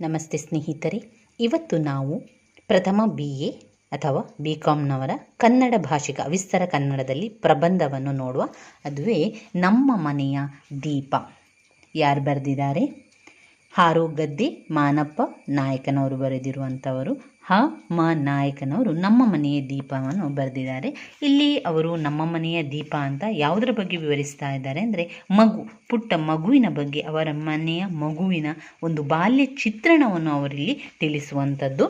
ನಮಸ್ತೆ ಸ್ನೇಹಿತರೆ, ಇವತ್ತು ನಾವು ಪ್ರಥಮ ಬಿ ಎ ಅಥವಾ ಬಿ ಕಾಮ್ನವರ ಕನ್ನಡ ಭಾಷಿಕ ಅವಿಸ್ತರ ಕನ್ನಡದಲ್ಲಿ ಪ್ರಬಂಧವನ್ನು ನೋಡುವ ಅದುವೇ ನಮ್ಮ ಮನೆಯ ದೀಪ. ಯಾರು ಬರೆದಿದ್ದಾರೆ? ಹಾರೋ ಗದ್ದೆ ಮಾನಪ್ಪ ನಾಯಕನವರು ಬರೆದಿರುವಂಥವರು. ಹ, ಮ, ನಾಯಕನವರು ನಮ್ಮ ಮನೆಯ ದೀಪವನ್ನು ಬರೆದಿದ್ದಾರೆ. ಇಲ್ಲಿ ಅವರು ನಮ್ಮ ಮನೆಯ ದೀಪ ಅಂತ ಯಾವುದರ ಬಗ್ಗೆ ವಿವರಿಸ್ತಾ ಇದ್ದಾರೆ ಅಂದರೆ, ಮಗು, ಪುಟ್ಟ ಮಗುವಿನ ಬಗ್ಗೆ, ಅವರ ಮನೆಯ ಮಗುವಿನ ಒಂದು ಬಾಲ್ಯ ಚಿತ್ರಣವನ್ನು ಅವರಿಲ್ಲಿ ತಿಳಿಸುವಂಥದ್ದು.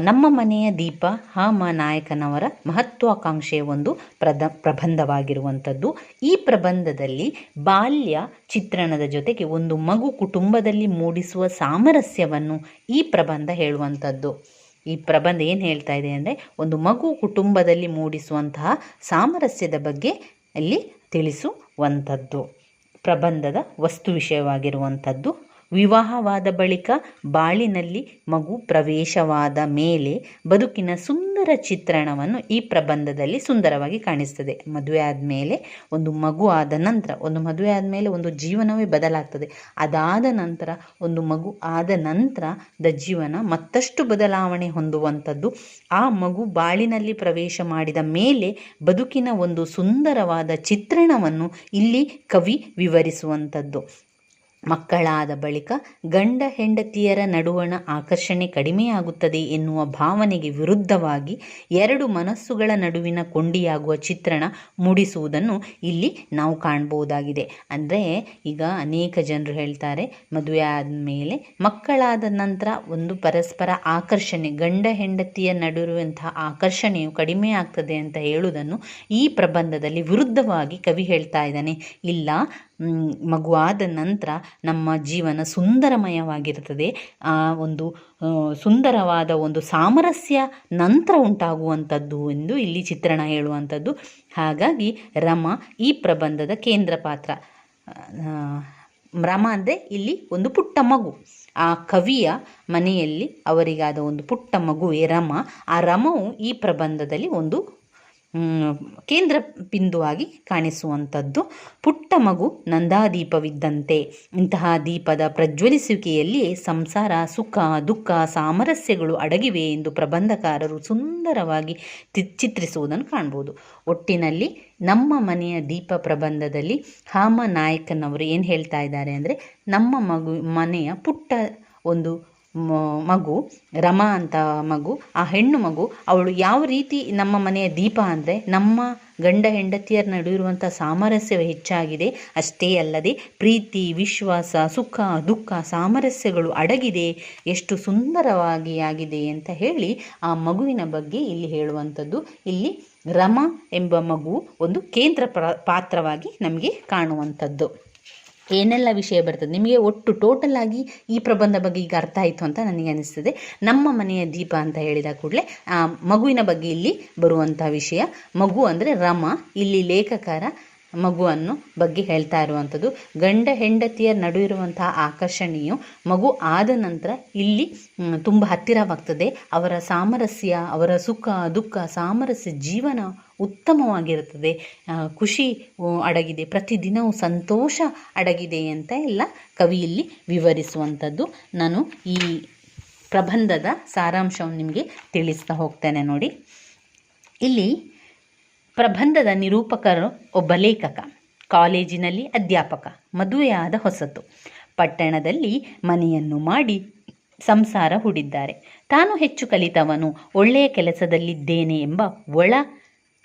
ನಮ್ಮ ಮನೆಯ ದೀಪ, ಹಾಮ ನಾಯಕನವರ ಮಹತ್ವಾಕಾಂಕ್ಷೆಯ ಒಂದು ಪ್ರದ, ಪ್ರಬಂಧವಾಗಿರುವಂಥದ್ದು. ಈ ಪ್ರಬಂಧದಲ್ಲಿ ಬಾಲ್ಯ ಚಿತ್ರಣದ ಜೊತೆಗೆ ಒಂದು ಮಗು ಕುಟುಂಬದಲ್ಲಿ ಮೂಡಿಸುವ ಸಾಮರಸ್ಯವನ್ನು ಈ ಪ್ರಬಂಧ ಹೇಳುವಂಥದ್ದು. ಈ ಪ್ರಬಂಧ ಏನು ಹೇಳ್ತಾ ಇದೆ ಅಂದರೆ, ಒಂದು ಮಗು ಕುಟುಂಬದಲ್ಲಿ ಮೂಡಿಸುವಂತಹ ಸಾಮರಸ್ಯದ ಬಗ್ಗೆ ಅಲ್ಲಿ ತಿಳಿಸುವಂಥದ್ದು. ಪ್ರಬಂಧದ ವಸ್ತು ವಿಷಯವಾಗಿರುವಂಥದ್ದು. ವಿವಾಹವಾದ ಬಳಿಕ ಬಾಳಿನಲ್ಲಿ ಮಗು ಪ್ರವೇಶವಾದ ಮೇಲೆ ಬದುಕಿನ ಸುಂದರ ಚಿತ್ರಣವನ್ನು ಈ ಪ್ರಬಂಧದಲ್ಲಿ ಸುಂದರವಾಗಿ ಕಾಣಿಸ್ತದೆ. ಮದುವೆ ಆದಮೇಲೆ ಒಂದು ಮಗು ಆದ ನಂತರ, ಒಂದು ಮದುವೆ ಆದಮೇಲೆ ಒಂದು ಜೀವನವೇ ಬದಲಾಗ್ತದೆ. ಅದಾದ ನಂತರ, ಒಂದು ಮಗು ಆದ ನಂತರದ ಜೀವನ ಮತ್ತಷ್ಟು ಬದಲಾವಣೆ ಹೊಂದುವಂಥದ್ದು. ಆ ಮಗು ಬಾಳಿನಲ್ಲಿ ಪ್ರವೇಶ ಮಾಡಿದ ಮೇಲೆ ಬದುಕಿನ ಒಂದು ಸುಂದರವಾದ ಚಿತ್ರಣವನ್ನು ಇಲ್ಲಿ ಕವಿ ವಿವರಿಸುವಂಥದ್ದು. ಮಕ್ಕಳಾದ ಬಳಿಕ ಗಂಡ ಹೆಂಡತಿಯರ ನಡುವಣ ಆಕರ್ಷಣೆ ಕಡಿಮೆಯಾಗುತ್ತದೆ ಎನ್ನುವ ಭಾವನೆಗೆ ವಿರುದ್ಧವಾಗಿ ಎರಡು ಮನಸ್ಸುಗಳ ನಡುವಿನ ಕೊಂಡಿಯಾಗುವ ಚಿತ್ರಣ ಮೂಡಿಸುವುದನ್ನು ಇಲ್ಲಿ ನಾವು ಕಾಣ್ಬೋದಾಗಿದೆ. ಅಂದರೆ ಈಗ ಅನೇಕ ಜನರು ಹೇಳ್ತಾರೆ, ಮದುವೆ ಆದಮೇಲೆ ಮಕ್ಕಳಾದ ನಂತರ ಒಂದು ಪರಸ್ಪರ ಆಕರ್ಷಣೆ, ಗಂಡ ಹೆಂಡತಿಯ ನಡುವಂತಹ ಆಕರ್ಷಣೆಯು ಕಡಿಮೆ ಅಂತ ಹೇಳುವುದನ್ನು ಈ ಪ್ರಬಂಧದಲ್ಲಿ ವಿರುದ್ಧವಾಗಿ ಕವಿ ಹೇಳ್ತಾ ಇದ್ದಾನೆ. ಇಲ್ಲ ಮಗುವಾದ ನಂತರ ನಮ್ಮ ಜೀವನ ಸುಂದರಮಯವಾಗಿರುತ್ತದೆ. ಆ ಒಂದು ಸುಂದರವಾದ ಒಂದು ಸಾಮರಸ್ಯ ನಂತರ ಉಂಟಾಗುವಂಥದ್ದು ಎಂದು ಇಲ್ಲಿ ಚಿತ್ರಣ ಹೇಳುವಂಥದ್ದು. ಹಾಗಾಗಿ ರಮ ಈ ಪ್ರಬಂಧದ ಕೇಂದ್ರ ಪಾತ್ರ. ರಮ ಅಂದರೆ ಇಲ್ಲಿ ಒಂದು ಪುಟ್ಟ ಮಗು. ಆ ಕವಿಯ ಮನೆಯಲ್ಲಿ ಅವರಿಗಾದ ಒಂದು ಪುಟ್ಟ ಮಗುವೆ ರಮ. ಆ ರಮವು ಈ ಪ್ರಬಂಧದಲ್ಲಿ ಒಂದು ಕೇಂದ್ರ ಬಿಂದುವಾಗಿ ಕಾಣಿಸುವಂಥದ್ದು ಪುಟ್ಟ ಮಗು ನಂದಾದೀಪವಿದ್ದಂತೆ. ಇಂತಹ ದೀಪದ ಪ್ರಜ್ವಲಿಸುವಿಕೆಯಲ್ಲಿ ಸಂಸಾರ, ಸುಖ, ದುಃಖ, ಸಾಮರಸ್ಯಗಳು ಅಡಗಿವೆ ಎಂದು ಪ್ರಬಂಧಕಾರರು ಸುಂದರವಾಗಿ ಚಿತ್ರಿಸುವುದನ್ನು ಕಾಣ್ಬೋದು. ಒಟ್ಟಿನಲ್ಲಿ ನಮ್ಮ ಮನೆಯ ದೀಪ ಪ್ರಬಂಧದಲ್ಲಿ ಹಾಮ ನಾಯಕನವರು ಏನು ಹೇಳ್ತಾ ಇದ್ದಾರೆ ಅಂದರೆ ನಮ್ಮ ಮಗು, ಮನೆಯ ಪುಟ್ಟ ಒಂದು ಮಗು, ರಮಾ ಅಂತ ಮಗು, ಆ ಹೆಣ್ಣು ಮಗು, ಅವಳು ಯಾವ ರೀತಿ ನಮ್ಮ ಮನೆಯ ದೀಪ ಅಂದರೆ ನಮ್ಮ ಗಂಡ ಹೆಂಡತಿಯರ ನಡುವಿರುವಂಥ ಸಾಮರಸ್ಯ ಹೆಚ್ಚಾಗಿದೆ. ಅಷ್ಟೇ ಅಲ್ಲದೆ ಪ್ರೀತಿ, ವಿಶ್ವಾಸ, ಸುಖ, ದುಃಖ, ಸಾಮರಸ್ಯಗಳು ಅಡಗಿದೆ. ಎಷ್ಟು ಸುಂದರವಾಗಿ ಆಗಿದೆ ಅಂತ ಹೇಳಿ ಆ ಮಗುವಿನ ಬಗ್ಗೆ ಇಲ್ಲಿ ಹೇಳುವಂಥದ್ದು. ಇಲ್ಲಿ ರಮ ಎಂಬ ಮಗು ಒಂದು ಕೇಂದ್ರ ಪಾತ್ರವಾಗಿ ನಮಗೆ ಕಾಣುವಂಥದ್ದು. ಏನೆಲ್ಲ ವಿಷಯ ಬರ್ತದೆ? ನಿಮಗೆ ಒಟ್ಟು ಟೋಟಲ್ ಆಗಿ ಈ ಪ್ರಬಂಧ ಬಗ್ಗೆ ಈಗ ಅರ್ಥ ಆಯಿತು ಅಂತ ನನಗೆ ಅನಿಸ್ತದೆ. ನಮ್ಮ ಮನೆಯ ದೀಪ ಅಂತ ಹೇಳಿದ ಕೂಡಲೇ ಮಗುವಿನ ಬಗ್ಗೆ ಇಲ್ಲಿ ಬರುವಂಥ ವಿಷಯ. ಮಗು ಅಂದರೆ ರಮ, ಇಲ್ಲಿ ಲೇಖಕರ ಮಗುವನ್ನು ಬಗ್ಗೆ ಹೇಳ್ತಾ ಇರುವಂಥದ್ದು. ಗಂಡ ಹೆಂಡತಿಯ ನಡುವಿರುವಂತಹ ಆಕರ್ಷಣೆಯು ಮಗು ಆದ ನಂತರ ಇಲ್ಲಿ ತುಂಬ ಹತ್ತಿರವಾಗ್ತದೆ. ಅವರ ಸಾಮರಸ್ಯ, ಅವರ ಸುಖ, ದುಃಖ, ಸಾಮರಸ್ಯ ಜೀವನ ಉತ್ತಮವಾಗಿರುತ್ತದೆ. ಖುಷಿ ಅಡಗಿದೆ, ಪ್ರತಿದಿನವೂ ಸಂತೋಷ ಅಡಗಿದೆ ಅಂತ ಎಲ್ಲ ಕವಿಯಲ್ಲಿ ವಿವರಿಸುವಂಥದ್ದು. ನಾನು ಈ ಪ್ರಬಂಧದ ಸಾರಾಂಶವನ್ನು ನಿಮಗೆ ತಿಳಿಸ್ತಾ ಹೋಗ್ತೇನೆ ನೋಡಿ. ಇಲ್ಲಿ ಪ್ರಬಂಧದ ನಿರೂಪಕರು ಒಬ್ಬ ಲೇಖಕ, ಕಾಲೇಜಿನಲ್ಲಿ ಅಧ್ಯಾಪಕ, ಮದುವೆಯಾದ ಹೊಸತು. ಪಟ್ಟಣದಲ್ಲಿ ಮನೆಯನ್ನು ಮಾಡಿ ಸಂಸಾರ ಹೂಡಿದ್ದಾರೆ. ತಾನು ಹೆಚ್ಚು ಕಲಿತವನು, ಒಳ್ಳೆಯ ಕೆಲಸದಲ್ಲಿದ್ದೇನೆ ಎಂಬ ಒಳ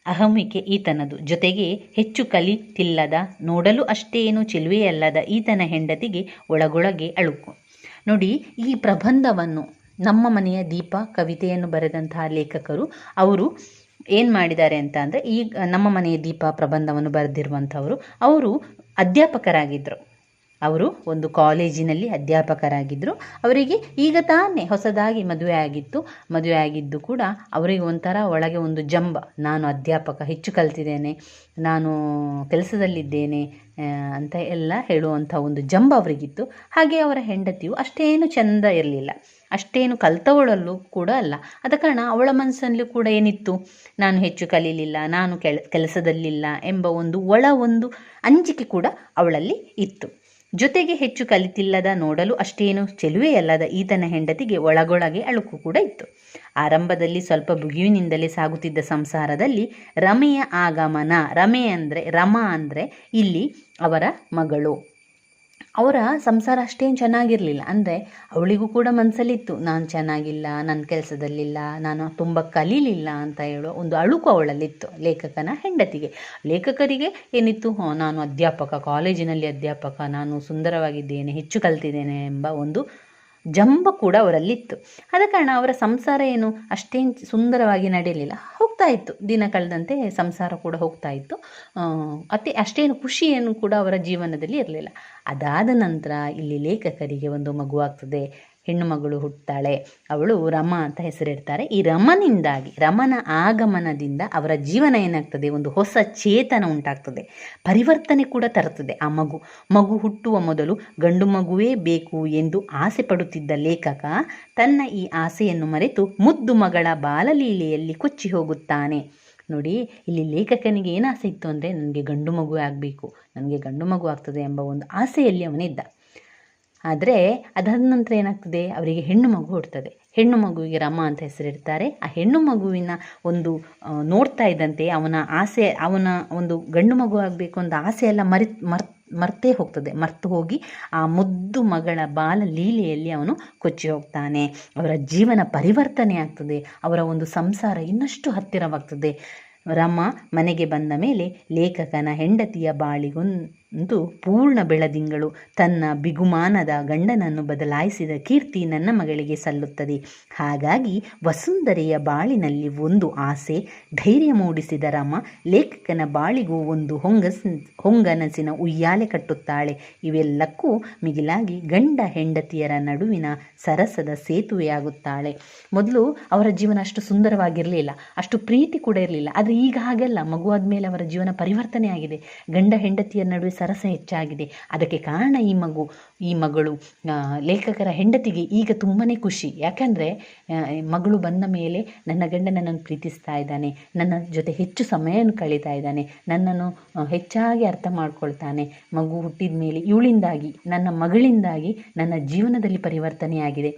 ಅಹಮಿಕೆ ಈತನದು. ಜೊತೆಗೆ ಹೆಚ್ಚು ಕಲಿತಿಲ್ಲದ ನೋಡಲು ಅಷ್ಟೇನು ಚಿಲುವೆಯಲ್ಲದ ಈತನ ಹೆಂಡತಿಗೆ ಒಳಗೊಳಗೆ ಅಳುಕು. ನೋಡಿ, ಈ ಪ್ರಬಂಧವನ್ನು ನಮ್ಮ ಮನೆಯ ದೀಪ ಕವಿತೆಯನ್ನು ಬರೆದಂತಹ ಲೇಖಕರು, ಅವರು ಏನು ಮಾಡಿದ್ದಾರೆ ಅಂತ ಅಂದರೆ ಈ ನಮ್ಮ ಮನೆಯ ದೀಪ ಪ್ರಬಂಧವನ್ನು ಬರೆದಿರುವಂಥವರು ಅವರು ಅಧ್ಯಾಪಕರಾಗಿದ್ದರು ಅವರು ಒಂದು ಕಾಲೇಜಿನಲ್ಲಿ ಅಧ್ಯಾಪಕರಾಗಿದ್ದರು ಅವರಿಗೆ ಈಗ ತಾನೇ ಹೊಸದಾಗಿ ಮದುವೆ ಆಗಿತ್ತು. ಮದುವೆ ಆಗಿದ್ದು ಕೂಡ ಅವರಿಗೆ ಒಂಥರ ಒಳಗೆ ಒಂದು ಜಂಬ. ನಾನು ಅಧ್ಯಾಪಕ, ಹೆಚ್ಚು ಕಲ್ತಿದ್ದೇನೆ. ನಾನು ಕೆಲಸದಲ್ಲಿದ್ದೇನೆ ಅಂತ ಎಲ್ಲ ಹೇಳುವಂಥ ಒಂದು ಜಂಬ ಅವರಿಗಿತ್ತು. ಹಾಗೆ ಅವರ ಹೆಂಡತಿಯು ಅಷ್ಟೇನು ಚೆಂದ ಇರಲಿಲ್ಲ. ಅಷ್ಟೇನು ಕಲ್ತವಳಲ್ಲೂ ಕೂಡ ಅಲ್ಲ. ಆದ ಕಾರಣ ಅವಳ ಮನಸ್ಸಲ್ಲಿ ಕೂಡ ಏನಿತ್ತು? ನಾನು ಹೆಚ್ಚು ಕಲೀಲಿಲ್ಲ, ನಾನು ಕೆಲ ಕೆಲಸದಲ್ಲಿಲ್ಲ ಎಂಬ ಒಂದು ಒಳ ಒಂದು ಅಂಜಿಕೆ ಕೂಡ ಅವಳಲ್ಲಿ ಇತ್ತು. ಜೊತೆಗೆ ಹೆಚ್ಚು ಕಲಿತಿಲ್ಲದ ನೋಡಲು ಅಷ್ಟೇನು ಚೆಲುವೆಯಲ್ಲದ ಈತನ ಹೆಂಡತಿಗೆ ಒಳಗೊಳಗೆ ಅಳುಕು ಕೂಡ ಇತ್ತು. ಆರಂಭದಲ್ಲಿ ಸ್ವಲ್ಪ ಬುಗಿವಿನಿಂದಲೇ ಸಾಗುತ್ತಿದ್ದ ಸಂಸಾರದಲ್ಲಿ ರಮೆಯ ಆಗಮನ, ರಮೆ ಅಂದರೆ, ರಮ ಅಂದರೆ ಇಲ್ಲಿ ಅವರ ಮಗಳು. ಅವರ ಸಂಸಾರ ಅಷ್ಟೇನು ಚೆನ್ನಾಗಿರಲಿಲ್ಲ. ಅಂದರೆ ಅವಳಿಗೂ ಕೂಡ ಮನಸ್ಸಲ್ಲಿತ್ತು ನಾನು ಚೆನ್ನಾಗಿಲ್ಲ ನನ್ನ ಕೆಲಸದಲ್ಲಿಲ್ಲ, ನಾನು ತುಂಬ ಕಲೀಲಿಲ್ಲ ಅಂತ ಹೇಳೋ ಒಂದು ಅಳುಕು ಅವಳಲ್ಲಿತ್ತು ಲೇಖಕನ ಹೆಂಡತಿಗೆ. ಲೇಖಕರಿಗೆ ಏನಿತ್ತು, ಹೋ, ನಾನು ಅಧ್ಯಾಪಕ, ಕಾಲೇಜಿನಲ್ಲಿ ಅಧ್ಯಾಪಕ, ನಾನು ಸುಂದರವಾಗಿದ್ದೇನೆ, ಹೆಚ್ಚು ಕಲ್ತಿದ್ದೇನೆ ಎಂಬ ಒಂದು ಜಂಬ ಕೂಡ ಅವರಲ್ಲಿತ್ತು. ಆದ ಕಾರಣ ಅವರ ಸಂಸಾರ ಏನು ಅಷ್ಟೇನು ಸುಂದರವಾಗಿ ನಡೆಯಲಿಲ್ಲ. ಹೋಗ್ತಾ ಇತ್ತು. ದಿನ ಕಳೆದಂತೆ ಸಂಸಾರ ಕೂಡ ಹೋಗ್ತಾ ಇತ್ತು. ಅತಿ ಅಷ್ಟೇನು ಖುಷಿಯನ್ನು ಕೂಡ ಅವರ ಜೀವನದಲ್ಲಿ ಇರಲಿಲ್ಲ. ಅದಾದ ನಂತರ ಇಲ್ಲಿ ಲೇಖಕರಿಗೆ ಒಂದು ಮಗುವಾಗ್ತದೆ ಹೆಣ್ಣು ಮಗಳು ಹುಟ್ಟುತ್ತಾಳೆ ಅವಳು ರಮ ಅಂತ ಹೆಸರಿಡ್ತಾರೆ. ಈ ರಮನಿಂದಾಗಿ, ರಮನ ಆಗಮನದಿಂದ ಅವರ ಜೀವನ ಏನಾಗ್ತದೆ? ಒಂದು ಹೊಸ ಚೇತನ ಉಂಟಾಗ್ತದೆ. ಪರಿವರ್ತನೆ ಕೂಡ ತರುತ್ತದೆ. ಆ ಮಗು ಮಗು ಹುಟ್ಟುವ ಮೊದಲು ಗಂಡು ಮಗುವೇ ಬೇಕು ಎಂದು ಆಸೆ ಪಡುತ್ತಿದ್ದ ಲೇಖಕ ತನ್ನ ಈ ಆಸೆಯನ್ನು ಮರೆತು ಮುದ್ದು ಮಗಳ ಬಾಲಲೀಲೆಯಲ್ಲಿ ಕೊಚ್ಚಿ ಹೋಗುತ್ತಾನೆ. ನೋಡಿ, ಇಲ್ಲಿ ಲೇಖಕನಿಗೆ ಏನು ಆಸೆ ಇತ್ತು ಅಂದರೆ, ನನಗೆ ಗಂಡು ಮಗು ಆಗಬೇಕು. ನನಗೆ ಗಂಡು ಮಗು ಆಗ್ತದೆ ಎಂಬ ಒಂದು ಆಸೆಯಲ್ಲಿ ಅವನಿದ್ದ. ಆದರೆ ಅದಾದ ನಂತರ ಏನಾಗ್ತದೆ? ಅವರಿಗೆ ಹೆಣ್ಣು ಮಗು ಹುಡ್ತದೆ ಹೆಣ್ಣು ಮಗುವಿಗೆ ರಮ ಅಂತ ಹೆಸರಿಡ್ತಾರೆ. ಆ ಹೆಣ್ಣು ಮಗುವಿನ ಒಂದು ನೋಡ್ತಾ ಇದ್ದಂತೆ ಅವನ ಆಸೆ, ಅವನ ಒಂದು ಗಂಡು ಮಗು ಆಗಬೇಕು ಅಂತ ಆಸೆ ಎಲ್ಲ ಮರಿ ಮರ್ ಮರ್ತೇ ಹೋಗ್ತದೆ. ಮರ್ತು ಹೋಗಿ ಆ ಮುದ್ದು ಮಗಳ ಬಾಲ ಲೀಲೆಯಲ್ಲಿ ಅವನು ಕೊಚ್ಚಿ ಹೋಗ್ತಾನೆ. ಅವರ ಜೀವನ ಪರಿವರ್ತನೆ ಆಗ್ತದೆ. ಅವರ ಒಂದು ಸಂಸಾರ ಇನ್ನಷ್ಟು ಹತ್ತಿರವಾಗ್ತದೆ. ರಮ ಮನೆಗೆ ಬಂದ ಮೇಲೆ ಲೇಖಕನ ಹೆಂಡತಿಯ ಬಾಳಿಗೊಂದು ಪೂರ್ಣ ಬೆಳದಿಂಗಳು ತನ್ನ ಬಿಗುಮಾನದ ಗಂಡನನ್ನು ಬದಲಾಯಿಸಿದ ಕೀರ್ತಿ ನನ್ನ ಮಗಳಿಗೆ ಸಲ್ಲುತ್ತದೆ. ಹಾಗಾಗಿ ವಸುಂಧರೆಯ ಬಾಳಿನಲ್ಲಿ ಒಂದು ಆಸೆ, ಧೈರ್ಯ ಮೂಡಿಸಿದ ರಾಮ ಲೇಖಕನ ಬಾಳಿಗೂ ಒಂದು ಹೊಂಗಸ್, ಹೊಂಗನಸಿನ ಉಯ್ಯಾಲೆ ಕಟ್ಟುತ್ತಾಳೆ. ಇವೆಲ್ಲಕ್ಕೂ ಮಿಗಿಲಾಗಿ ಗಂಡ ಹೆಂಡತಿಯರ ನಡುವಿನ ಸರಸದ ಸೇತುವೆಯಾಗುತ್ತಾಳೆ. ಮೊದಲು ಅವರ ಜೀವನ ಅಷ್ಟು ಸುಂದರವಾಗಿರಲಿಲ್ಲ, ಅಷ್ಟು ಪ್ರೀತಿ ಕೂಡ ಇರಲಿಲ್ಲ. ಆದರೆ ಈಗ ಹಾಗೆಲ್ಲ ಮಗುವಾದ ಮೇಲೆ ಅವರ ಜೀವನ ಪರಿವರ್ತನೆ ಆಗಿದೆ ಗಂಡ ಹೆಂಡತಿಯರ ನಡುವೆ ಸರಸ ಹೆಚ್ಚಾಗಿದೆ. ಅದಕ್ಕೆ ಕಾರಣ ಈ ಮಗು, ಈ ಮಗಳು ಲೇಖಕರ ಹೆಂಡತಿಗೆ ಈಗ ತುಂಬಾ ಖುಷಿ. ಯಾಕಂದರೆ ಮಗಳು ಬಂದ ಮೇಲೆ ನನ್ನ ಗಂಡ ನನ್ನನ್ನು ಪ್ರೀತಿಸ್ತಾ ಇದ್ದಾನೆ. ನನ್ನ ಜೊತೆ ಹೆಚ್ಚು ಸಮಯವನ್ನು ಕಳೀತಾ ಇದ್ದಾನೆ. ನನ್ನನ್ನು ಹೆಚ್ಚಾಗಿ ಅರ್ಥ ಮಾಡ್ಕೊಳ್ತಾನೆ. ಮಗು ಹುಟ್ಟಿದ ಮೇಲೆ ಇವಳಿಂದಾಗಿ, ನನ್ನ ಮಗಳಿಂದಾಗಿ ನನ್ನ ಜೀವನದಲ್ಲಿ ಪರಿವರ್ತನೆಯಾಗಿದೆ.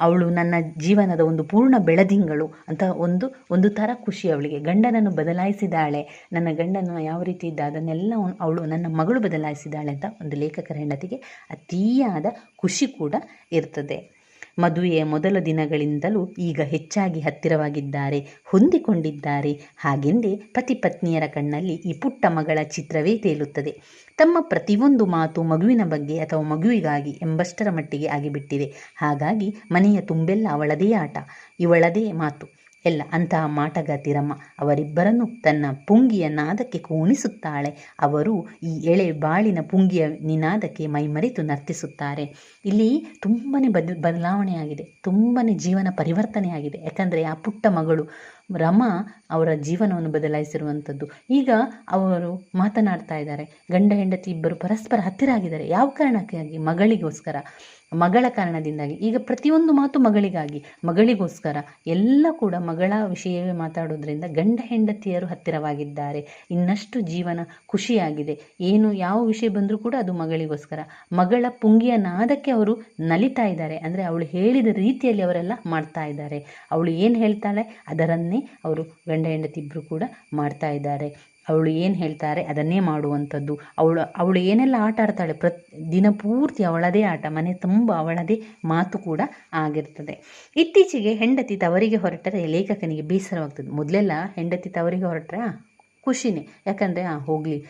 ಅವಳು ನನ್ನ ಜೀವನದ ಒಂದು ಪೂರ್ಣ ಬೆಳದಿಂಗಳು ಅಂತ ಒಂದು ಒಂದು ಥರ ಖುಷಿ ಅವಳಿಗೆ. ಗಂಡನನ್ನು ಬದಲಾಯಿಸಿದಾಳೆ. ನನ್ನ ಗಂಡನು ಯಾವ ರೀತಿ ಇದ್ದ ಅದನ್ನೆಲ್ಲ ಅವಳು ನನ್ನ ಮಗಳು ಬದಲಾಯಿಸಿದಾಳೆ ಅಂತ ಒಂದು ಲೇಖಕರ ಹೆಂಡತಿಗೆ ಅತೀಯಾದ ಖುಷಿ ಕೂಡ ಇರ್ತದೆ. ಮದುವೆಯ ಮೊದಲ ದಿನಗಳಿಂದಲೂ ಈಗ ಹೆಚ್ಚಾಗಿ ಹತ್ತಿರವಾಗಿದ್ದಾರೆ, ಹೊಂದಿಕೊಂಡಿದ್ದಾರೆ. ಹಾಗೆಂದೇ ಪತಿ ಪತ್ನಿಯರ ಕಣ್ಣಲ್ಲಿ ಈ ಪುಟ್ಟ ಮಗಳ ಚಿತ್ರವೇ ತೇಲುತ್ತದೆ. ತಮ್ಮ ಪ್ರತಿಯೊಂದು ಮಾತು ಮಗುವಿನ ಬಗ್ಗೆ ಅಥವಾ ಮಗುವಿಗಾಗಿ ಎಂಬಷ್ಟರ ಮಟ್ಟಿಗೆ ಆಗಿಬಿಟ್ಟಿದೆ. ಹಾಗಾಗಿ ಮನೆಯ ತುಂಬೆಲ್ಲ ಅವಳದೇ ಆಟ, ಇವಳದೇ ಮಾತು. ಎಲ್ಲ ಅಂತಹ ಮಾಟಗಾತಿ ರಮ ಅವರಿಬ್ಬರನ್ನು ತನ್ನ ಪುಂಗಿಯ ನಾದಕ್ಕೆ ಕೋಣಿಸುತ್ತಾಳೆ. ಅವರು ಈ ಎಳೆ ಬಾಳಿನ ಪುಂಗಿಯ ನಿನಾದಕ್ಕೆ ಮೈಮರೆತು ನರ್ತಿಸುತ್ತಾರೆ. ಇಲ್ಲಿ ತುಂಬಾ ಬದ, ಬದಲಾವಣೆಯಾಗಿದೆ. ತುಂಬಾ ಜೀವನ ಪರಿವರ್ತನೆಯಾಗಿದೆ. ಯಾಕಂದರೆ ಆ ಪುಟ್ಟ ಮಗಳು ರಮ ಅವರ ಜೀವನವನ್ನು ಬದಲಾಯಿಸಿರುವಂಥದ್ದು. ಈಗ ಅವರು ಮಾತನಾಡ್ತಾ ಇದ್ದಾರೆ. ಗಂಡ, ಹೆಂಡತಿ ಇಬ್ಬರು ಪರಸ್ಪರ ಹತ್ತಿರ ಆಗಿದ್ದಾರೆ. ಯಾವ ಕಾರಣಕ್ಕಾಗಿ? ಮಗಳಿಗೋಸ್ಕರ. ಮಗಳ ಕಾರಣದಿಂದಾಗಿ, ಈಗ ಪ್ರತಿಯೊಂದು ಮಾತು ಮಗಳಿಗಾಗಿ, ಮಗಳಿಗೋಸ್ಕರ ಎಲ್ಲ ಕೂಡ ಮಗಳ ವಿಷಯವೇ ಮಾತಾಡೋದ್ರಿಂದ ಗಂಡ ಹೆಂಡತಿಯರು ಹತ್ತಿರವಾಗಿದ್ದಾರೆ. ಇನ್ನಷ್ಟು ಜೀವನ ಖುಷಿಯಾಗಿದೆ. ಏನು ಯಾವ ವಿಷಯ ಬಂದರೂ ಕೂಡ ಅದು ಮಗಳಿಗೋಸ್ಕರ. ಮಗಳ ಪುಂಗಿಯ ನಾದಕ್ಕೆ ಅವರು ನಲಿತಾ ಇದ್ದಾರೆ. ಅಂದರೆ ಅವಳು ಹೇಳಿದ ರೀತಿಯಲ್ಲಿ ಅವರೆಲ್ಲ ಮಾಡ್ತಾ ಇದ್ದಾರೆ. ಅವಳು ಏನು ಹೇಳ್ತಾಳೆ? ಅದರನ್ನೇ ಅವರು ಗಂಡ ಹೆಂಡತಿ ಇಬ್ಬರು ಕೂಡ ಮಾಡ್ತಾ ಇದ್ದಾರೆ. ಅವಳು ಏನು ಹೇಳ್ತಾರೆ ಅದನ್ನೇ ಮಾಡುವಂಥದ್ದು. ಅವಳು ಅವಳು ಏನೆಲ್ಲ ಆಟ ಆಡ್ತಾಳೆ ಪ್ರತ್ ದಿನಪೂರ್ತಿ ಅವಳದೇ ಆಟ, ಮನೆ ತುಂಬ ಅವಳದೇ ಮಾತು ಕೂಡ ಆಗಿರ್ತದೆ. ಇತ್ತೀಚೆಗೆ ಹೆಂಡತಿ ತವರಿಗೆ ಹೊರಟರೆ ಲೇಖಕನಿಗೆ ಬೇಸರವಾಗ್ತದೆ. ಮೊದಲೆಲ್ಲ ಹೆಂಡತಿ ತವರಿಗೆ ಹೊರಟ್ರೆ? ಖುಷಿನೇ. ಯಾಕಂದರೆ ಹೋಗಲಿ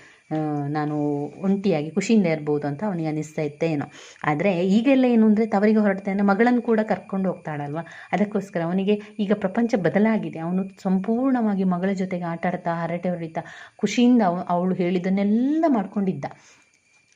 ನಾನು ಒಂಟಿಯಾಗಿ ಖುಷಿಯಿಂದ ಇರ್ಬೋದು ಅಂತ ಅವನಿಗೆ ಅನಿಸ್ತಾ ಇತ್ತೆ ಏನೋ. ಆದರೆ ಈಗೆಲ್ಲ ಏನು ಅಂದರೆ ತವರಿಗೆ ಹೊರಡ್ತಾ ಅಂದರೆ ಮಗಳನ್ನು ಕೂಡ ಕರ್ಕೊಂಡು ಹೋಗ್ತಾಳಲ್ವ? ಅದಕ್ಕೋಸ್ಕರ ಅವನಿಗೆ ಈಗ ಪ್ರಪಂಚ ಬದಲಾಗಿದೆ. ಅವನು ಸಂಪೂರ್ಣವಾಗಿ ಮಗಳ ಜೊತೆಗೆ ಆಟಾಡ್ತಾ, ಹರಟೆ ಹೊಡಿತಾ ಖುಷಿಯಿಂದ ಅವ ಅವಳು ಹೇಳಿದ್ದನ್ನೆಲ್ಲ ಮಾಡ್ಕೊಂಡಿದ್ದ.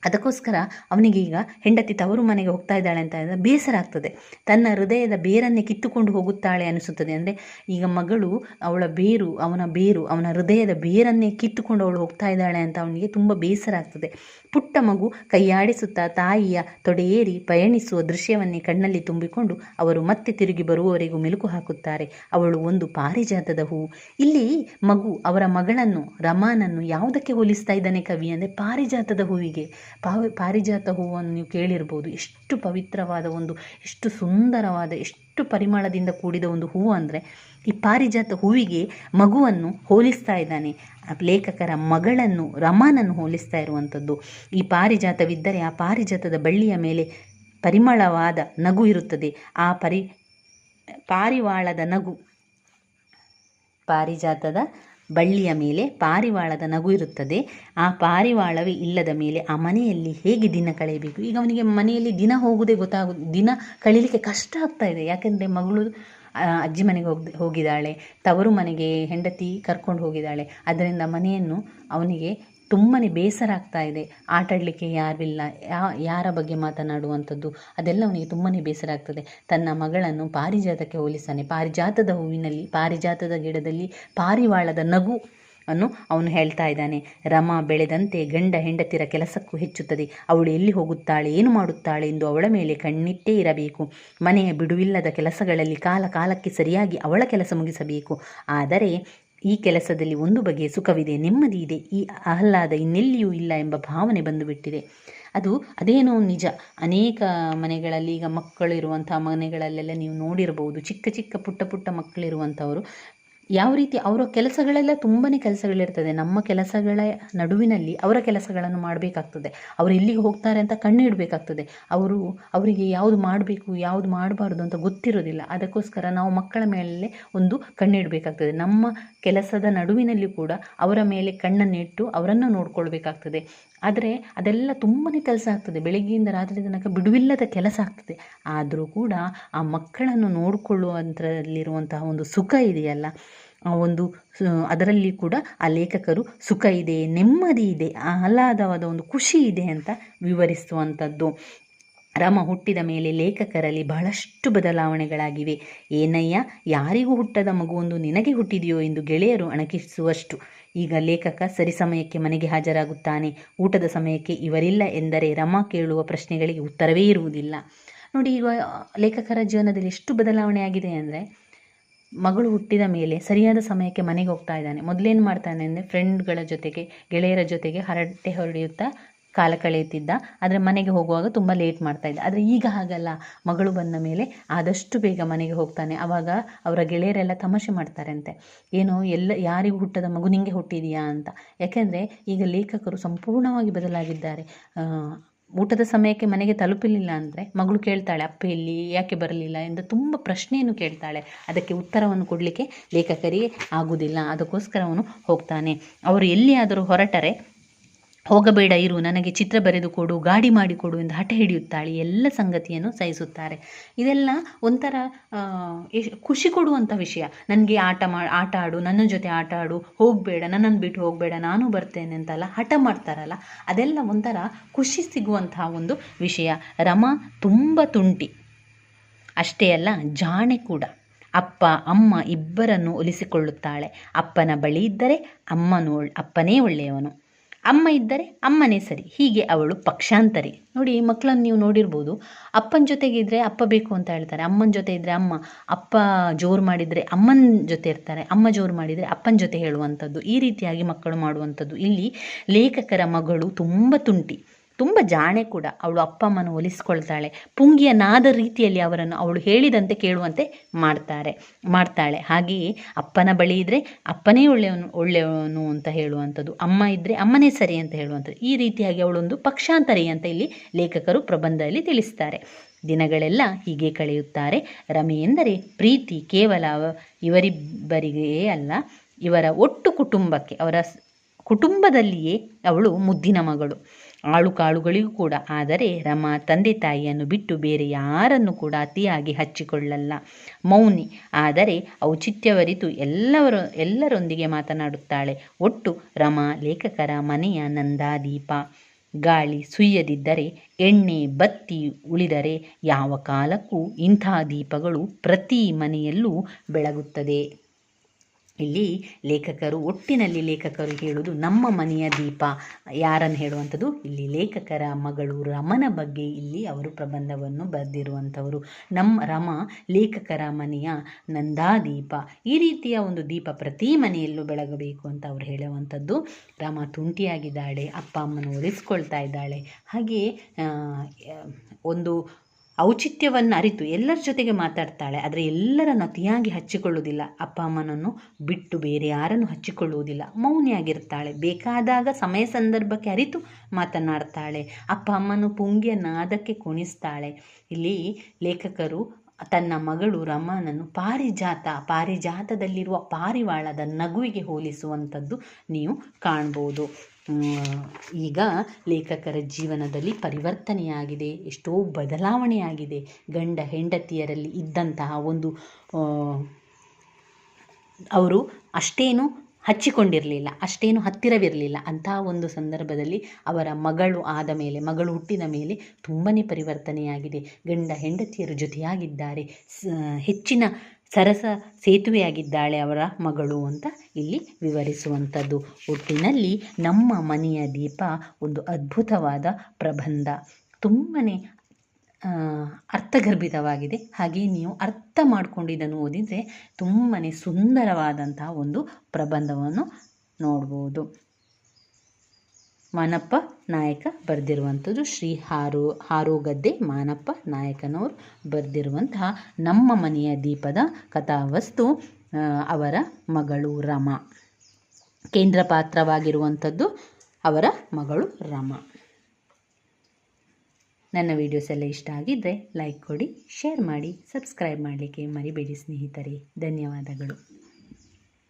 ಅದಕ್ಕೋಸ್ಕರ ಅವನಿಗೆ ಈಗ ಹೆಂಡತಿ ತವರು ಮನೆಗೆ ಹೋಗ್ತಾ ಇದ್ದಾಳೆ ಅಂತ ಹೇಳಿದ್ರೆ ಬೇಸರ ಆಗ್ತದೆ. ತನ್ನ ಹೃದಯದ ಬೇರನ್ನೇ ಕಿತ್ತುಕೊಂಡು ಹೋಗುತ್ತಾಳೆ ಅನಿಸುತ್ತದೆ. ಅಂದರೆ ಈಗ ಮಗಳು ಅವಳ ಬೇರು, ಅವನ ಬೇರು, ಅವನ ಹೃದಯದ ಬೇರನ್ನೇ ಕಿತ್ತುಕೊಂಡು ಅವಳು ಹೋಗ್ತಾ ಇದ್ದಾಳೆ ಅಂತ ಅವನಿಗೆ ತುಂಬ ಬೇಸರ ಆಗ್ತದೆ. ಪುಟ್ಟ ಮಗು ಕೈಯಾಡಿಸುತ್ತಾ ತಾಯಿಯ ತೊಡೆಯೇರಿ ಪಯಣಿಸುವ ದೃಶ್ಯವನ್ನೇ ಕಣ್ಣಲ್ಲಿ ತುಂಬಿಕೊಂಡು ಅವರು ಮತ್ತೆ ತಿರುಗಿ ಬರುವವರೆಗೂ ಮೆಲುಕು ಹಾಕುತ್ತಾರೆ. ಅವಳು ಒಂದು ಪಾರಿಜಾತದ ಹೂವು ಇಲ್ಲಿ ಮಗು ಅವರ ಮಗಳನ್ನು, ರಮಾನನ್ನು ಯಾವುದಕ್ಕೆ ಹೋಲಿಸ್ತಾ ಇದ್ದಾನೆ ಕವಿ? ಅಂದರೆ ಪಾರಿಜಾತದ ಹೂವಿಗೆ. ಪಾವಿ ಪಾರಿಜಾತ ಹೂವನ್ನು ನೀವು ಕೇಳಿರ್ಬೋದು. ಎಷ್ಟು ಪವಿತ್ರವಾದ ಒಂದು, ಎಷ್ಟು ಸುಂದರವಾದ, ಎಷ್ಟು ಪರಿಮಳದಿಂದ ಕೂಡಿದ ಒಂದು ಹೂವು ಅಂದರೆ ಈ ಪಾರಿಜಾತ ಹೂವಿಗೆ ಮಗುವನ್ನು ಹೋಲಿಸ್ತಾ ಇದ್ದಾನೆ. ಲೇಖಕರ ಮಗಳನ್ನು, ರಮಾನನ್ನು ಹೋಲಿಸ್ತಾ ಇರುವಂಥದ್ದು. ಈ ಪಾರಿಜಾತವಿದ್ದರೆ ಆ ಪಾರಿಜಾತದ ಬಳ್ಳಿಯ ಮೇಲೆ ಪರಿಮಳವಾದ ನಗು ಇರುತ್ತದೆ. ಆ ಪರಿ, ಪಾರಿವಾಳದ ನಗು ಪಾರಿಜಾತದ ಬಳ್ಳಿಯ ಮೇಲೆ ಪಾರಿವಾಳದ ನಗು ಇರುತ್ತದೆ. ಆ ಪಾರಿವಾಳವೇ ಇಲ್ಲದ ಮೇಲೆ ಆ ಮನೆಯಲ್ಲಿ ಹೇಗೆ ದಿನ ಕಳೆಯಬೇಕು? ಈಗ ಅವನಿಗೆ ಮನೆಯಲ್ಲಿ ದಿನ ಹೋಗುವುದೇ ಗೊತ್ತಾಗು, ದಿನ ಕಳೀಲಿಕ್ಕೆ ಕಷ್ಟ ಆಗ್ತಾ ಇದೆ. ಯಾಕೆಂದರೆ ಮಗಳು ಅಜ್ಜಿ ಮನೆಗೆ ಹೋಗಿ, ಹೋಗಿದ್ದಾಳೆ. ತವರು ಮನೆಗೆ ಹೆಂಡತಿ ಕರ್ಕೊಂಡು ಹೋಗಿದ್ದಾಳೆ. ಅದರಿಂದ ಮನೆಯನ್ನು ಅವನಿಗೆ ತುಂಬಾ ಬೇಸರ ಆಗ್ತಾ ಇದೆ. ಆಟಾಡಲಿಕ್ಕೆ ಯಾರಿಲ್ಲ ಯಾರ ಬಗ್ಗೆ ಮಾತನಾಡುವಂಥದ್ದು, ಅದೆಲ್ಲ ಅವನಿಗೆ ತುಂಬಾ ಬೇಸರ ಆಗ್ತದೆ. ತನ್ನ ಮಗಳನ್ನು ಪಾರಿಜಾತಕ್ಕೆ ಹೋಲಿಸ್ತಾನೆ. ಪಾರಿಜಾತದ ಹೂವಿನಲ್ಲಿ, ಪಾರಿಜಾತದ ಗಿಡದಲ್ಲಿ ಪಾರಿವಾಳದ ನಗು ಅನ್ನು ಅವನು ಹೇಳ್ತಾ ಇದ್ದಾನೆ. ರಮ ಬೆಳೆದಂತೆ ಗಂಡ ಹೆಂಡತಿರ ಕೆಲಸಕ್ಕೂ ಹೆಚ್ಚುತ್ತದೆ. ಅವಳು ಎಲ್ಲಿ ಹೋಗುತ್ತಾಳೆ, ಏನು ಮಾಡುತ್ತಾಳೆ ಎಂದು ಅವಳ ಮೇಲೆ ಕಣ್ಣಿಟ್ಟೇ ಇರಬೇಕು. ಮನೆಯ ಬಿಡುವಿಲ್ಲದ ಕೆಲಸಗಳಲ್ಲಿ ಕಾಲ, ಕಾಲಕ್ಕೆ ಸರಿಯಾಗಿ ಅವಳ ಕೆಲಸ ಮುಗಿಸಬೇಕು. ಆದರೆ ಈ ಕೆಲಸದಲ್ಲಿ ಒಂದು ಬಗೆಯ ಸುಖವಿದೆ, ನೆಮ್ಮದಿ ಇದೆ, ಈ ಆಹ್ಲಾದ ಇನ್ನೆಲ್ಲಿಯೂ ಇಲ್ಲ ಎಂಬ ಭಾವನೆ ಬಂದುಬಿಟ್ಟಿದೆ. ಅದು ಅದೇನೋ ನಿಜ. ಅನೇಕ ಮನೆಗಳಲ್ಲಿ ಈಗ ಮಕ್ಕಳು ಇರುವಂಥ ಮನೆಗಳಲ್ಲೆಲ್ಲ ನೀವು ನೋಡಿರಬಹುದು, ಚಿಕ್ಕ ಚಿಕ್ಕ ಪುಟ್ಟ ಪುಟ್ಟ ಮಕ್ಕಳಿರುವಂಥವರು ಯಾವ ರೀತಿ ಅವರ ಕೆಲಸಗಳೆಲ್ಲ ತುಂಬಾ ಕೆಲಸಗಳಿರ್ತದೆ. ನಮ್ಮ ಕೆಲಸಗಳ ನಡುವಿನಲ್ಲಿ ಅವರ ಕೆಲಸಗಳನ್ನು ಮಾಡಬೇಕಾಗ್ತದೆ. ಅವರು ಎಲ್ಲಿಗೆ ಹೋಗ್ತಾರೆ ಅಂತ ಕಣ್ಣು ಇಡಬೇಕಾಗ್ತದೆ. ಅವರು ಅವರಿಗೆ ಯಾವುದು ಮಾಡಬೇಕು, ಯಾವುದು ಮಾಡಬಾರ್ದು ಅಂತ ಗೊತ್ತಿರೋದಿಲ್ಲ. ಅದಕ್ಕೋಸ್ಕರ ನಾವು ಮಕ್ಕಳ ಮೇಲೆ ಒಂದು ಕಣ್ಣಿಡಬೇಕಾಗ್ತದೆ ನಮ್ಮ ಕೆಲಸದ ನಡುವಿನಲ್ಲಿ ಕೂಡ ಅವರ ಮೇಲೆ ಕಣ್ಣನ್ನಿಟ್ಟು ಅವರನ್ನು ನೋಡ್ಕೊಳ್ಬೇಕಾಗ್ತದೆ. ಆದರೆ ಅದೆಲ್ಲ ತುಂಬಾ ಕೆಲಸ ಆಗ್ತದೆ. ಬೆಳಗ್ಗೆಯಿಂದ ರಾತ್ರಿ ತನಕ ಬಿಡುವಿಲ್ಲದ ಕೆಲಸ ಆಗ್ತದೆ. ಆದರೂ ಕೂಡ ಆ ಮಕ್ಕಳನ್ನು ನೋಡಿಕೊಳ್ಳುವಂಥರಲ್ಲಿರುವಂತಹ ಒಂದು ಸುಖ ಇದೆಯಲ್ಲ? ಆ ಒಂದು ಅದರಲ್ಲಿ ಕೂಡ ಆ ಲೇಖಕರು ಸುಖ ಇದೆ, ನೆಮ್ಮದಿ ಇದೆ, ಆಹ್ಲಾದವಾದ ಒಂದು ಖುಷಿ ಇದೆ ಅಂತ ವಿವರಿಸುವಂಥದ್ದು ರಮ ಹುಟ್ಟಿದ ಮೇಲೆ ಲೇಖಕರಲ್ಲಿ ಬಹಳಷ್ಟು ಬದಲಾವಣೆಗಳಾಗಿವೆ. ಏನಯ್ಯ, ಯಾರಿಗೂ ಹುಟ್ಟದ ಮಗುವೊಂದು ನಿನಗೆ ಹುಟ್ಟಿದೆಯೋ ಎಂದು ಗೆಳೆಯರು ಅಣಕಿಸುವಷ್ಟು. ಈಗ ಲೇಖಕ ಸರಿ ಸಮಯಕ್ಕೆ ಮನೆಗೆ ಹಾಜರಾಗುತ್ತಾನೆ. ಊಟದ ಸಮಯಕ್ಕೆ ಇವರಿಲ್ಲ ಎಂದರೆ ರಮ ಕೇಳುವ ಪ್ರಶ್ನೆಗಳಿಗೆ ಉತ್ತರವೇ ಇರುವುದಿಲ್ಲ. ನೋಡಿ, ಈಗ ಲೇಖಕರ ಜೀವನದಲ್ಲಿ ಎಷ್ಟು ಬದಲಾವಣೆ ಆಗಿದೆ ಅಂದರೆ, ಮಗಳು ಹುಟ್ಟಿದ ಮೇಲೆ ಸರಿಯಾದ ಸಮಯಕ್ಕೆ ಮನೆಗೆ ಹೋಗ್ತಾ ಇದ್ದಾನೆ. ಮೊದಲೇನು ಮಾಡ್ತಾನೆ ಅಂದರೆ ಫ್ರೆಂಡ್ಗಳ ಜೊತೆಗೆ, ಗೆಳೆಯರ ಜೊತೆಗೆ ಹರಟೆ ಹೊಡೆಯುತ್ತಾ ಕಾಲ ಕಳೆಯುತ್ತಿದ್ದ, ಆದರೆ ಮನೆಗೆ ಹೋಗುವಾಗ ತುಂಬ ಲೇಟ್ ಮಾಡ್ತಾ ಇದ್ದ. ಆದರೆ ಈಗ ಹಾಗಲ್ಲ. ಮಗಳು ಬಂದ ಮೇಲೆ ಆದಷ್ಟು ಬೇಗ ಮನೆಗೆ ಹೋಗ್ತಾನೆ. ಆವಾಗ ಅವರ ಗೆಳೆಯರೆಲ್ಲ ತಮಾಷೆ ಮಾಡ್ತಾರಂತೆ. ಏನು, ಎಲ್ಲ, ಯಾರಿಗೂ ಹುಟ್ಟದ ಮಗು ನಿಂಗೆ ಹುಟ್ಟಿದೆಯಾ ಅಂತ. ಯಾಕೆಂದರೆ ಈಗ ಲೇಖಕರು ಸಂಪೂರ್ಣವಾಗಿ ಬದಲಾಗಿದ್ದಾರೆ. ಊಟದ ಸಮಯಕ್ಕೆ ಮನೆಗೆ ತಲುಪಲಿಲ್ಲ ಅಂದರೆ ಮಗಳು ಕೇಳ್ತಾಳೆ, ಅಪ್ಪ ಎಲ್ಲಿ? ಯಾಕೆ ಬರಲಿಲ್ಲ? ಎಂದು ತುಂಬ ಪ್ರಶ್ನೆಯನ್ನು ಕೇಳ್ತಾಳೆ. ಅದಕ್ಕೆ ಉತ್ತರವನ್ನು ಕೊಡಲಿಕ್ಕೆ ಲೇಖಕರಿಗೆ ಆಗುವುದಿಲ್ಲ ಅದಕ್ಕೋಸ್ಕರ ಅವನು ಹೋಗ್ತಾನೆ. ಅವರು ಎಲ್ಲಿಯಾದರೂ ಹೊರಟರೆ ಹೋಗಬೇಡ ಇರು, ನನಗೆ ಚಿತ್ರ ಬರೆದು ಕೊಡು, ಗಾಡಿ ಮಾಡಿಕೊಡು ಎಂದು ಹಠ ಹಿಡಿಯುತ್ತಾಳೆ. ಎಲ್ಲ ಸಂಗತಿಯನ್ನು ಸಹಿಸುತ್ತಾರೆ. ಇದೆಲ್ಲ ಒಂಥರ ಖುಷಿ ಕೊಡುವಂಥ ವಿಷಯ. ನನಗೆ ಆಟ ಮಾ, ಆಟ ಆಡು, ನನ್ನ ಜೊತೆ ಆಟ ಆಡು, ಹೋಗಬೇಡ, ನನ್ನನ್ನು ಬಿಟ್ಟು ಹೋಗಬೇಡ, ನಾನು ಬರ್ತೇನೆ ಅಂತೆಲ್ಲ, ಹಠ ಮಾಡ್ತಾರಲ್ಲ, ಅದೆಲ್ಲ ಒಂಥರ ಖುಷಿ ಸಿಗುವಂತಹ ಒಂದು ವಿಷಯ. ರಮ ತುಂಬ ತುಂಟಿ. ಅಷ್ಟೇ ಅಲ್ಲ, ಜಾಣೆ ಕೂಡ. ಅಪ್ಪ, ಅಮ್ಮ ಇಬ್ಬರನ್ನು ಒಲಿಸಿಕೊಳ್ಳುತ್ತಾಳೆ. ಅಪ್ಪನ ಬಳಿ ಇದ್ದರೆ ಅಮ್ಮನು, ಅಪ್ಪನೇ ಒಳ್ಳೆಯವನು. ಅಮ್ಮ ಇದ್ದರೆ ಅಮ್ಮನೇ ಸರಿ, ಹೀಗೆ ಅವಳು ಪಕ್ಷಾಂತರಿ. ನೋಡಿ ಮಕ್ಕಳನ್ನು ನೀವು ನೋಡಿರ್ಬೋದು, ಅಪ್ಪನ ಜೊತೆಗಿದ್ರೆ ಅಪ್ಪ ಬೇಕು ಅಂತ ಹೇಳ್ತಾರೆ, ಅಮ್ಮನ ಜೊತೆ ಇದ್ದರೆ ಅಮ್ಮ, ಅಪ್ಪ ಜೋರು ಮಾಡಿದರೆ ಅಮ್ಮನ ಜೊತೆ ಇರ್ತಾರೆ, ಅಮ್ಮ ಜೋರು ಮಾಡಿದರೆ ಅಪ್ಪನ ಜೊತೆ ಹೇಳುವಂಥದ್ದು, ಈ ರೀತಿಯಾಗಿ ಮಕ್ಕಳು ಮಾಡುವಂಥದ್ದು. ಇಲ್ಲಿ ಲೇಖಕರ ಮಗಳು ತುಂಬ ತುಂಟಿ. ತುಂಬ ಜಾಣೆ ಕೂಡ ಅವಳು ಅಪ್ಪ ಅಮ್ಮನ ಒಲಿಸ್ಕೊಳ್ತಾಳೆ. ಪುಂಗಿಯ ನಾದ ರೀತಿಯಲ್ಲಿ ಅವರನ್ನು ಅವಳು ಹೇಳಿದಂತೆ ಕೇಳುವಂತೆ ಮಾಡ್ತಾರೆ, ಮಾಡ್ತಾಳೆ. ಹಾಗೆಯೇ ಅಪ್ಪನ ಬಳಿ ಇದ್ದರೆ ಅಪ್ಪನೇ ಒಳ್ಳೆಯವನು ಒಳ್ಳೆಯವನು ಅಂತ ಹೇಳುವಂಥದ್ದು, ಅಮ್ಮ ಇದ್ದರೆ ಅಮ್ಮನೇ ಸರಿ ಅಂತ ಹೇಳುವಂಥದ್ದು. ಈ ರೀತಿಯಾಗಿ ಅವಳೊಂದು ಪಕ್ಷಾಂತರಿ ಅಂತ ಇಲ್ಲಿ ಲೇಖಕರು ಪ್ರಬಂಧದಲ್ಲಿ ತಿಳಿಸ್ತಾರೆ. ದಿನಗಳೆಲ್ಲ ಹೀಗೆ ಕಳೆಯುತ್ತಾರೆ. ರಮೆ ಎಂದರೆ ಪ್ರೀತಿ, ಕೇವಲ ಇವರಿಬ್ಬರಿಗೇ ಅಲ್ಲ, ಇವರ ಒಟ್ಟು ಕುಟುಂಬಕ್ಕೆ, ಅವರ ಕುಟುಂಬದಲ್ಲಿಯೇ ಅವಳು ಮುದ್ದಿನ ಮಗಳು. ಆಳು ಕಾಳುಗಳಿಗೂ ಕೂಡ. ಆದರೆ ರಮ ತಂದೆ ತಾಯಿಯನ್ನು ಬಿಟ್ಟು ಬೇರೆ ಯಾರನ್ನು ಕೂಡ ಅತಿಯಾಗಿ ಹಚ್ಚಿಕೊಳ್ಳಲ್ಲ. ಮೌನಿ. ಆದರೆ ಔಚಿತ್ಯವರಿತು ಎಲ್ಲವರ, ಎಲ್ಲರೊಂದಿಗೆ ಮಾತನಾಡುತ್ತಾಳೆ. ಒಟ್ಟು ರಮ ಲೇಖಕರ ಮನೆಯ ನಂದಾದೀಪ. ಗಾಳಿ ಸುಯ್ಯದಿದ್ದರೆ, ಎಣ್ಣೆ ಬತ್ತಿ ಉಳಿದರೆ ಯಾವ ಕಾಲಕ್ಕೂ ಇಂಥ ದೀಪಗಳು ಪ್ರತಿ ಮನೆಯಲ್ಲೂ ಬೆಳಗುತ್ತದೆ. ಇಲ್ಲಿ ಲೇಖಕರು, ಒಟ್ಟಿನಲ್ಲಿ ಲೇಖಕರು ಹೇಳುವುದು ನಮ್ಮ ಮನೆಯ ದೀಪ. ಯಾರನ್ನು ಹೇಳುವಂಥದ್ದು? ಇಲ್ಲಿ ಲೇಖಕರ ಮಗಳು ರಮನ ಬಗ್ಗೆ ಇಲ್ಲಿ ಅವರು ಪ್ರಬಂಧವನ್ನು ಬರೆದಿರುವಂಥವರು. ನಮ್ಮ ರಮ ಲೇಖಕರ ಮನೆಯ ನಂದಾದೀಪ. ಈ ರೀತಿಯ ಒಂದು ದೀಪ ಪ್ರತಿ ಮನೆಯಲ್ಲೂ ಬೆಳಗಬೇಕು ಅಂತ ಅವರು ಹೇಳುವಂಥದ್ದು. ರಮ ತುಂಟಿಯಾಗಿದ್ದಾಳೆ, ಅಪ್ಪ ಅಮ್ಮನ ಒಲಿಸ್ಕೊಳ್ತಾ ಇದ್ದಾಳೆ. ಹಾಗೆಯೇ ಒಂದು ಔಚಿತ್ಯವನ್ನು ಅರಿತು ಎಲ್ಲರ ಜೊತೆಗೆ ಮಾತಾಡ್ತಾಳೆ, ಆದರೆ ಎಲ್ಲರನ್ನು ಅತಿಯಾಗಿ ಹಚ್ಚಿಕೊಳ್ಳುವುದಿಲ್ಲ. ಅಪ್ಪ ಅಮ್ಮನನ್ನು ಬಿಟ್ಟು ಬೇರೆ ಯಾರನ್ನು ಹಚ್ಚಿಕೊಳ್ಳುವುದಿಲ್ಲ. ಮೌನಿಯಾಗಿರ್ತಾಳೆ. ಬೇಕಾದಾಗ ಸಮಯ ಸಂದರ್ಭಕ್ಕೆ ಅರಿತು ಮಾತನಾಡ್ತಾಳೆ. ಅಪ್ಪ ಅಮ್ಮನು ಪುಂಗಿಯ ನಾದಕ್ಕೆ ಕುಣಿಸ್ತಾಳೆ. ಇಲ್ಲಿ ಲೇಖಕರು ತನ್ನ ಮಗಳು ರಮಾನನ್ನು ಪಾರಿಜಾತ, ಪಾರಿಜಾತದಲ್ಲಿರುವ ಪಾರಿವಾಳದ ನಗುವಿಗೆ ಹೋಲಿಸುವಂಥದ್ದು ನೀವು ಕಾಣ್ಬೋದು. ಈಗ ಲೇಖಕರ ಜೀವನದಲ್ಲಿ ಪರಿವರ್ತನೆಯಾಗಿದೆ, ಎಷ್ಟೋ ಬದಲಾವಣೆಯಾಗಿದೆ. ಗಂಡ ಹೆಂಡತಿಯರಲ್ಲಿ ಇದ್ದಂತಹ ಒಂದು ಅವರು ಅಷ್ಟೇನು ಹಚ್ಚಿಕೊಂಡಿರಲಿಲ್ಲ, ಅಷ್ಟೇನು ಹತ್ತಿರವಿರಲಿಲ್ಲ. ಅಂತಹ ಒಂದು ಸಂದರ್ಭದಲ್ಲಿ ಅವರ ಮಗಳು ಆದ ಮೇಲೆ, ಮಗಳು ಹುಟ್ಟಿದ ಮೇಲೆ ತುಂಬನೇ ಪರಿವರ್ತನೆಯಾಗಿದೆ. ಗಂಡ ಹೆಂಡತಿಯರು ಜೊತೆಯಾಗಿದ್ದಾರೆ. ಹೆಚ್ಚಿನ ಸರಸ ಸೇತುವೆಯಾಗಿದ್ದಾಳೆ ಅವರ ಮಗಳು ಅಂತ ಇಲ್ಲಿ ವಿವರಿಸುವಂಥದ್ದು. ಒಟ್ಟಿನಲ್ಲಿ ನಮ್ಮ ಮನೆಯ ದೀಪ ಒಂದು ಅದ್ಭುತವಾದ ಪ್ರಬಂಧ. ತುಂಬಾ ಅರ್ಥಗರ್ಭಿತವಾಗಿದೆ. ಹಾಗೆ ನೀವು ಅರ್ಥ ಮಾಡಿಕೊಂಡಿದ್ದನ್ನು ಓದಿದರೆ ತುಂಬಾ ಸುಂದರವಾದಂತಹ ಒಂದು ಪ್ರಬಂಧವನ್ನು ನೋಡ್ಬೋದು. ಮಾನಪ್ಪ ನಾಯಕ ಬರೆದಿರುವಂಥದ್ದು ಶ್ರೀ ಹಾರು, ಹಾರೋಗದ್ದೆ ಮಾನಪ್ಪ ನಾಯಕನವರು ಬರೆದಿರುವಂತಹ ನಮ್ಮ ಮನೆಯ ದೀಪದ ಕಥಾವಸ್ತು ಅವರ ಮಗಳು ರಮ. ಕೇಂದ್ರ ಪಾತ್ರವಾಗಿರುವಂಥದ್ದು ಅವರ ಮಗಳು ರಮ. ನನ್ನ ವೀಡಿಯೋಸ್ ಎಲ್ಲ ಇಷ್ಟ ಆಗಿದ್ದರೆ ಲೈಕ್ ಕೊಡಿ ಶೇರ್ ಮಾಡಿ ಸಬ್ಸ್ಕ್ರೈಬ್ ಮಾಡಲಿಕ್ಕೆ ಮರಿಬೇಡಿ ಸ್ನೇಹಿತರೆ. ಧನ್ಯವಾದಗಳು.